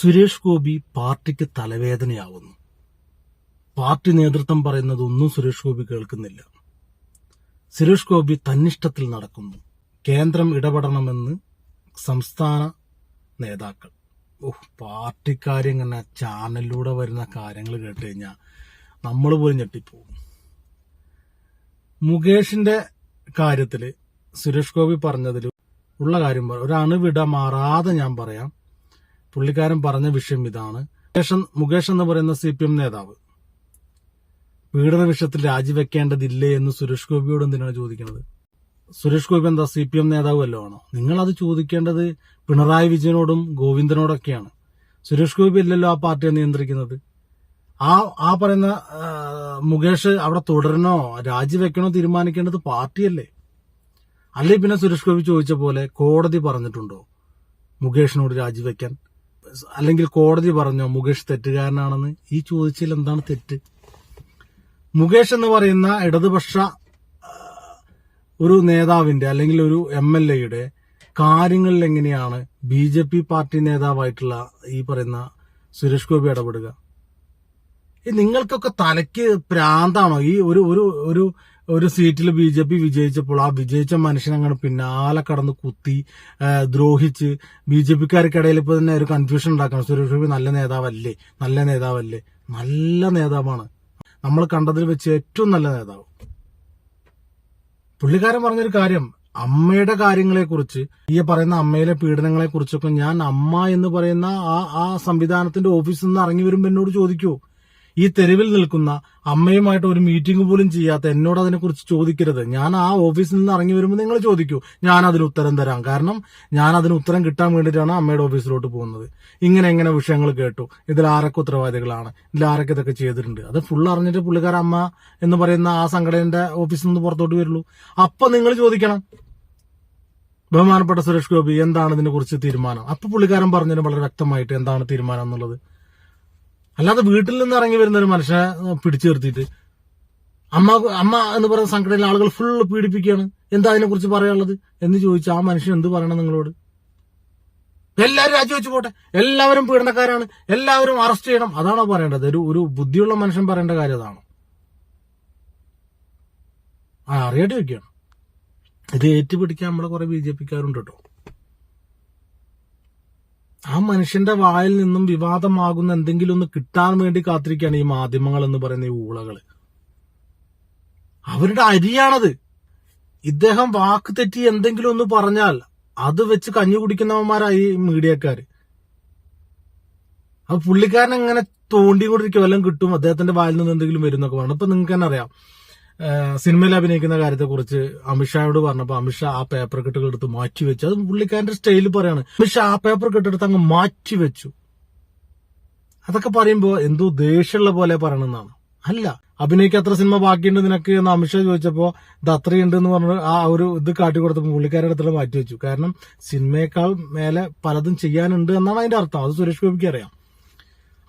സുരേഷ് ഗോപി പാർട്ടിക്ക് തലവേദനയാവുന്നു. പാർട്ടി നേതൃത്വം പറയുന്നത് ഒന്നും സുരേഷ് ഗോപി കേൾക്കുന്നില്ല. സുരേഷ് ഗോപി തന്നിഷ്ടത്തിൽ നടക്കുന്നു. കേന്ദ്രം ഇടപെടണമെന്ന് സംസ്ഥാന നേതാക്കൾ. ഓഹ് പാർട്ടിക്കാരിങ്ങനെ ചാനലിലൂടെ വരുന്ന കാര്യങ്ങൾ കേട്ട് കഴിഞ്ഞാൽ നമ്മൾ പോലും ഞെട്ടിപ്പോവും. മുകേഷിന്റെ കാര്യത്തിൽ സുരേഷ് ഗോപി പറഞ്ഞതിൽ ഉള്ള കാര്യം പറ- ഒരു അണുവിട മാറാതെ ഞാൻ പറയാം. പുള്ളിക്കാരൻ പറഞ്ഞ വിഷയം ഇതാണ്. മുകേഷ് എന്ന് പറയുന്ന സി പി എം നേതാവ്. പീഡന വിഷയത്തിൽ രാജിവെക്കേണ്ടതില്ലേ എന്ന് സുരേഷ് ഗോപിയോട് എന്തിനാണ് ചോദിക്കുന്നത്? സുരേഷ് ഗോപി എന്താ സി പി എം നേതാവ് വല്ലോ ആണോ നിങ്ങൾ അത് ചോദിക്കേണ്ടത് പിണറായി വിജയനോടും ഗോവിന്ദനോടൊക്കെയാണ്. സുരേഷ് ഗോപി അല്ലല്ലോ ആ പാർട്ടിയെ നിയന്ത്രിക്കുന്നത്. ആ ആ പറയുന്ന മുകേഷ് അവിടെ തുടരണോ? രാജിവെക്കണോ? തീരുമാനിക്കേണ്ടത് പാർട്ടിയല്ലേ? അല്ലെ പിന്നെ സുരേഷ് ഗോപി ചോദിച്ച പോലെ കോടതി പറഞ്ഞിട്ടുണ്ടോ മുകേഷിനോട് രാജിവെക്കാൻ? അല്ലെങ്കിൽ കോടതി പറഞ്ഞോ മുകേഷ് തെറ്റുകാരനാണെന്ന്? ഈ ചോദിച്ചതിൽ എന്താണ് തെറ്റ്? മുകേഷ് എന്ന് പറയുന്ന ഇടതുപക്ഷ ഒരു നേതാവിന്റെ അല്ലെങ്കിൽ ഒരു എം എൽ എയുടെ കാര്യങ്ങളിൽ എങ്ങനെയാണ് ബി ജെ പി പാർട്ടി നേതാവായിട്ടുള്ള ഈ പറയുന്ന സുരേഷ് ഗോപി ഇടപെടുക? നിങ്ങൾക്കൊക്കെ തലയ്ക്ക് പ്രാന്താണോ? ഈ ഒരു ഒരു ഒരു ഒരു സീറ്റിൽ ബി ജെ പി വിജയിച്ചപ്പോൾ ആ വിജയിച്ച മനുഷ്യനങ്ങനെ പിന്നാലെ കടന്ന് കുത്തി ദ്രോഹിച്ച് ബി ജെ പിക്കാർക്കിടയിൽ ഇപ്പൊ തന്നെ ഒരു കൺഫ്യൂഷൻ ഉണ്ടാക്കണം. സുരേഷ് ഗോപി നല്ല നേതാവല്ലേ? നല്ല നേതാവല്ലേ? നല്ല നേതാവാണ്. നമ്മൾ കണ്ടതിൽ വെച്ച് ഏറ്റവും നല്ല നേതാവ്. പുള്ളിക്കാരൻ പറഞ്ഞൊരു കാര്യം അമ്മയുടെ കാര്യങ്ങളെ കുറിച്ച് ഈ പറയുന്ന അമ്മയിലെ പീഡനങ്ങളെ കുറിച്ചൊക്കെ ഞാൻ അമ്മ എന്ന് പറയുന്ന ആ ആ സംവിധാനത്തിന്റെ ഓഫീസിൽ നിന്ന് ഇറങ്ങി വരുമ്പോൾ എന്നോട് ചോദിക്കൂ. ഈ തെരുവിൽ നിൽക്കുന്ന അമ്മയുമായിട്ട് ഒരു മീറ്റിംഗ് പോലും ചെയ്യാത്ത എന്നോട് അതിനെക്കുറിച്ച് ചോദിക്കരുത്. ഞാൻ ആ ഓഫീസിൽ നിന്ന് ഇറങ്ങി വരുമ്പോൾ നിങ്ങൾ ചോദിക്കൂ. ഞാൻ അതിന് ഉത്തരം തരാം. കാരണം ഞാൻ അതിന് ഉത്തരം കിട്ടാൻ വേണ്ടിയിട്ടാണ് അമ്മയുടെ ഓഫീസിലോട്ട് പോകുന്നത്. ഇങ്ങനെ എങ്ങനെ വിഷയങ്ങൾ കേട്ടു. ഇതിൽ ആരൊക്കെ ഉത്തരവാദികളാണ്? ഇതിൽ ആരൊക്കെ ഇതൊക്കെ ചെയ്തിട്ടുണ്ട്? അത് ഫുൾ അറിഞ്ഞിട്ട് പുള്ളിക്കാരൻ അമ്മ എന്ന് പറയുന്ന ആ സംഘടനയുടെ ഓഫീസിൽ നിന്ന് പുറത്തോട്ട് വരുള്ളൂ. അപ്പൊ നിങ്ങൾ ചോദിക്കണം. ബഹുമാനപ്പെട്ട സുരേഷ് ഗോപി എന്താണ് ഇതിനെ കുറിച്ച് തീരുമാനം? അപ്പൊ പുള്ളിക്കാരൻ പറഞ്ഞതിന് വളരെ വ്യക്തമായിട്ട് എന്താണ് തീരുമാനം എന്നുള്ളത്. അല്ലാതെ വീട്ടിൽ നിന്ന് ഇറങ്ങി വരുന്ന ഒരു മനുഷ്യനെ പിടിച്ചു നിർത്തിയിട്ട്. അമ്മ അമ്മ എന്ന് പറയുന്ന സംഘടനയിലെ ആളുകൾ ഫുള്ള് പീഡിപ്പിക്കുകയാണ്. എന്താ അതിനെ കുറിച്ച് പറയാനുള്ളത്? എന്ന് ചോദിച്ചു ആ മനുഷ്യൻ എന്ത് പറയണം നിങ്ങളോട്? എല്ലാവരും രാജിവെച്ച് പോട്ടെ. എല്ലാവരും പീഡനക്കാരാണ്. എല്ലാവരും അറസ്റ്റ് ചെയ്യണം. അതാണോ പറയേണ്ടത്? ഒരു ഒരു ബുദ്ധിയുള്ള മനുഷ്യൻ പറയേണ്ട കാര്യം അതാണോ? ആ അറിയാട്ട് വെക്കുകയാണ് ഇത് ഏറ്റുപിടിക്കാൻ നമ്മളെ കുറെ ബി ജെ പിക്കാരുണ്ട് കേട്ടോ. ആ മനുഷ്യന്റെ വായിൽ നിന്നും വിവാദമാകുന്ന എന്തെങ്കിലും ഒന്ന് കിട്ടാൻ വേണ്ടി കാത്തിരിക്കുകയാണ് ഈ മാധ്യമങ്ങൾ എന്ന് പറയുന്ന ഈ ഊളകൾ. അവരുടെ അരിയാണത്. ഇദ്ദേഹം വാക്ക് തെറ്റി എന്തെങ്കിലും ഒന്ന് പറഞ്ഞാൽ അത് വെച്ച് കഞ്ഞു കുടിക്കുന്നവന്മാരായി മീഡിയക്കാര്. അപ്പൊ പുള്ളിക്കാരൻ എങ്ങനെ തോണ്ടിക്കൊണ്ടിരിക്കും വല്ലതും കിട്ടും അദ്ദേഹത്തിന്റെ വായിൽ നിന്ന് എന്തെങ്കിലും വരുന്നൊക്കെ പറഞ്ഞു. ഇപ്പൊ നിങ്ങൾക്ക് തന്നെ അറിയാം. സിനിമയിൽ അഭിനയിക്കുന്ന കാര്യത്തെ കുറിച്ച് അമിത്ഷായോട് പറഞ്ഞപ്പോ അമിത്ഷാ ആ പേപ്പർ കെട്ടുകൾ എടുത്ത് മാറ്റി വെച്ചു അത് പുള്ളിക്കാരന്റെ സ്റ്റൈലിൽ പറയാണ്. അമിത്ഷാ ആ പേപ്പർ കെട്ടെടുത്ത് അങ്ങ് മാറ്റി വെച്ചു അതൊക്കെ പറയുമ്പോ എന്തോ ദേഷ്യമുള്ള പോലെ പറയണമെന്നാണ് അല്ല അഭിനയിക്ക് അത്ര സിനിമ ബാക്കിയുണ്ട് നിനക്ക് എന്ന് അമിത്ഷാ ചോദിച്ചപ്പോ ഇത് അത്രയുണ്ട് എന്ന് പറഞ്ഞ് ആ ഒരു ഇത് കാട്ടി കൊടുത്തപ്പോൾ പുള്ളിക്കാരുടെ അടുത്തുള്ള മാറ്റി വെച്ചു കാരണം സിനിമയേക്കാൾ മേലെ പലതും ചെയ്യാനുണ്ട് എന്നാണ് അതിന്റെ അർത്ഥം. അത് സുരേഷ് ഗോപിക്ക് അറിയാം.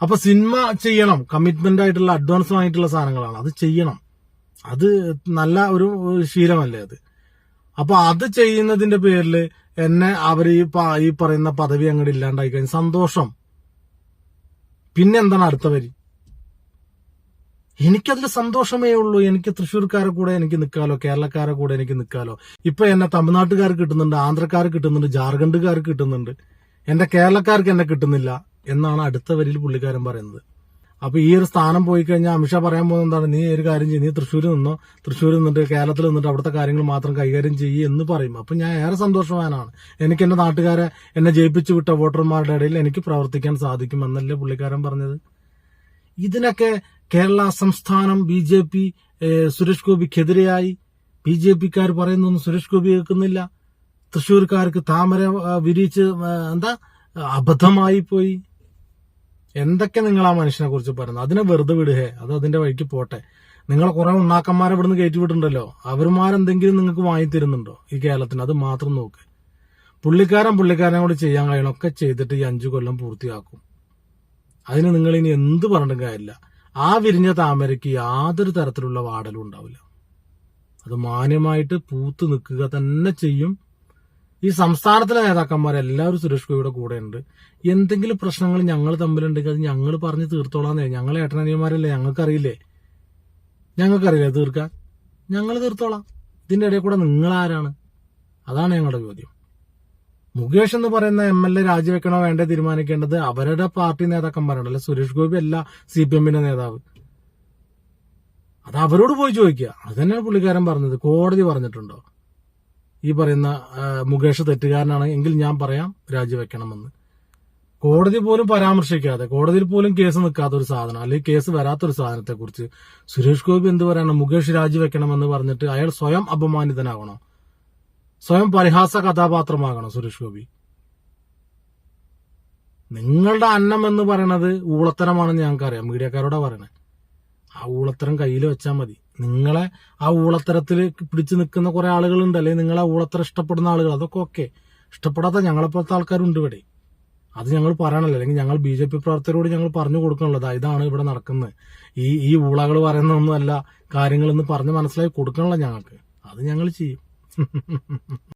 അപ്പൊ സിനിമ ചെയ്യണം. കമ്മിറ്റ്മെന്റ് ആയിട്ടുള്ള അഡ്വാൻസ് ആയിട്ടുള്ള സാധനങ്ങളാണ്. അത് ചെയ്യണം. അത് നല്ല ഒരു ശീലമല്ലേ അത്? അപ്പൊ അത് ചെയ്യുന്നതിന്റെ പേരിൽ എന്നെ അവർ ഈ പറയുന്ന പദവി അങ്ങോട്ട് ഇല്ലാണ്ടായി കഴിഞ്ഞു സന്തോഷം. പിന്നെ എന്താണ് അടുത്ത വരി? എനിക്കതിൽ സന്തോഷമേ ഉള്ളൂ. എനിക്ക് തൃശ്ശൂർക്കാരെ കൂടെ എനിക്ക് നിൽക്കാലോ കേരളക്കാരെ കൂടെ എനിക്ക് നിൽക്കാലോ ഇപ്പൊ എന്നെ തമിഴ്നാട്ടുകാർ കിട്ടുന്നുണ്ട് ആന്ധ്രക്കാർ കിട്ടുന്നുണ്ട് ജാർഖണ്ഡുകാർ കിട്ടുന്നുണ്ട്. എന്റെ കേരളക്കാർക്ക് എന്നെ കിട്ടുന്നില്ല എന്നാണ് അടുത്ത വരിയിൽ പുള്ളിക്കാരൻ പറയുന്നത്. അപ്പൊ ഈ ഒരു സ്ഥാനം പോയി കഴിഞ്ഞാൽ അമിത്ഷാ പറയാൻ പോകുന്നത് എന്താണ്? നീ ഒരു കാര്യം ചെയ്യും നീ തൃശ്ശൂർ നിന്നോ തൃശ്ശൂർ നിന്നിട്ട് കേരളത്തിൽ നിന്നിട്ട് അവിടുത്തെ കാര്യങ്ങൾ മാത്രം കൈകാര്യം ചെയ്യും എന്ന് പറയും. അപ്പൊ ഞാൻ ഏറെ സന്തോഷവാനാണ്. എനിക്ക് എന്റെ നാട്ടുകാരെ എന്നെ ജയിപ്പിച്ചു വിട്ട വോട്ടർമാരുടെ ഇടയിൽ എനിക്ക് പ്രവർത്തിക്കാൻ സാധിക്കും എന്നല്ലേ പുള്ളിക്കാരൻ പറഞ്ഞത്. ഇതിനൊക്കെ കേരള സംസ്ഥാനം ബി ജെ പി സുരേഷ് ഗോപിക്കെതിരെയായി. ബി ജെ പിക്കാർ പറയുന്നൊന്നും സുരേഷ് ഗോപി കേൾക്കുന്നില്ല. തൃശ്ശൂർക്കാർക്ക് താമര വിരിച്ച് എന്താ അബദ്ധമായി പോയി. എന്തൊക്കെ നിങ്ങൾ ആ മനുഷ്യനെ കുറിച്ച് പറയുന്നത്? അതിനെ വെറുതെ വിടുകേ അത് അതിന്റെ വഴിക്ക് പോട്ടെ. നിങ്ങൾ കുറെ ഉണ്ണാക്കന്മാരെ ഇവിടുന്ന് കയറ്റി വിട്ടുണ്ടല്ലോ അവരുമാരെന്തെങ്കിലും നിങ്ങൾക്ക് വാങ്ങി തരുന്നുണ്ടോ ഈ കേരളത്തിന്? അത് മാത്രം നോക്ക്. പുള്ളിക്കാരൻ പുള്ളിക്കാരനെ കൂടി ചെയ്യാൻ കഴിയണമൊക്കെ ചെയ്തിട്ട് ഈ അഞ്ചു കൊല്ലം പൂർത്തിയാക്കും. അതിന് നിങ്ങൾ ഇനി എന്ത് പറഞ്ഞിട്ടും കാര്യമില്ല. ആ വിരിഞ്ഞ താമരയ്ക്ക് യാതൊരു തരത്തിലുള്ള വാടലും ഉണ്ടാവില്ല. അത് മാന്യമായിട്ട് പൂത്ത് നിൽക്കുക തന്നെ ചെയ്യും. ഈ സംസ്ഥാനത്തിലെ നേതാക്കന്മാരെല്ലാവരും സുരേഷ് ഗോപിയുടെ കൂടെ ഉണ്ട് എന്തെങ്കിലും പ്രശ്നങ്ങൾ ഞങ്ങൾ തമ്മിലുണ്ടെങ്കിൽ അത് ഞങ്ങൾ പറഞ്ഞ് തീർത്തോളാന്നേ. ഞങ്ങൾ ഏട്ടനനിയന്മാരല്ലേ? ഞങ്ങൾക്കറിയില്ലേ? ഞങ്ങൾക്കറിയില്ലേ? തീർക്കാൻ. ഞങ്ങൾ തീർത്തോളാം. ഇതിന്റെ ഇടയിൽ കൂടെ നിങ്ങൾ ആരാണ് അതാണ് ഞങ്ങളുടെ ചോദ്യം. മുകേഷ് എന്ന് പറയുന്ന എം എൽ എ രാജിവെക്കണോ വേണ്ടേ തീരുമാനിക്കേണ്ടത് അവരുടെ പാർട്ടി നേതാക്കന്മാരാണ്. അല്ലെ സുരേഷ് ഗോപി അല്ല സി പി എമ്മിന്റെ നേതാവ്. അത് അവരോട് പോയി ചോദിക്കുക. അത് തന്നെയാണ് പുള്ളിക്കാരൻ പറഞ്ഞത്. കോടതി പറഞ്ഞിട്ടുണ്ടോ? ഈ പറയുന്ന മുകേഷ് തെറ്റുകാരനാണ് എങ്കിൽ ഞാൻ പറയാം രാജിവെക്കണമെന്ന്. കോടതി പോലും പരാമർശിക്കാതെ കോടതിയിൽ പോലും കേസ് നിൽക്കാത്ത ഒരു സാധനം അല്ലെങ്കിൽ കേസ് വരാത്തൊരു സാധനത്തെ കുറിച്ച് സുരേഷ് ഗോപി എന്ത് പറയണം? മുകേഷ് രാജിവെക്കണമെന്ന് പറഞ്ഞിട്ട് അയാൾ സ്വയം അപമാനിതനാകണോ? സ്വയം പരിഹാസ കഥാപാത്രമാകണം സുരേഷ് ഗോപി? നിങ്ങളുടെ അന്നം എന്ന് പറയണത് ഊളത്തരമാണെന്ന് ഞങ്ങൾക്കറിയാം മീഡിയക്കാരോടാ പറയണേ. ആ ഊളത്തരം കയ്യിൽ വെച്ചാൽ മതി. നിങ്ങളെ ആ ഊളത്തരത്തിൽ പിടിച്ചു നിൽക്കുന്ന കുറെ ആളുകളുണ്ട് അല്ലെങ്കിൽ നിങ്ങളെ ഊളത്തരം ഇഷ്ടപ്പെടുന്ന ആളുകൾ അതൊക്കെ ഓക്കെ. ഇഷ്ടപ്പെടാത്ത ഞങ്ങളെപ്പോലത്തെ ആൾക്കാരുണ്ട് ഇവിടെ. അത് ഞങ്ങൾ പറയണല്ലോ? അല്ലെങ്കിൽ ഞങ്ങൾ ബി ജെ പി പ്രവർത്തകരോട് ഞങ്ങൾ പറഞ്ഞു കൊടുക്കണല്ലോ. ഇതാണ് ഇവിടെ നടക്കുന്നത്. ഈ ഈ ഊളകൾ പറയുന്നൊന്നുമല്ല കാര്യങ്ങളെന്ന് പറഞ്ഞ് മനസ്സിലാക്കി കൊടുക്കണല്ലോ ഞങ്ങൾക്ക്. അത് ഞങ്ങൾ ചെയ്യും.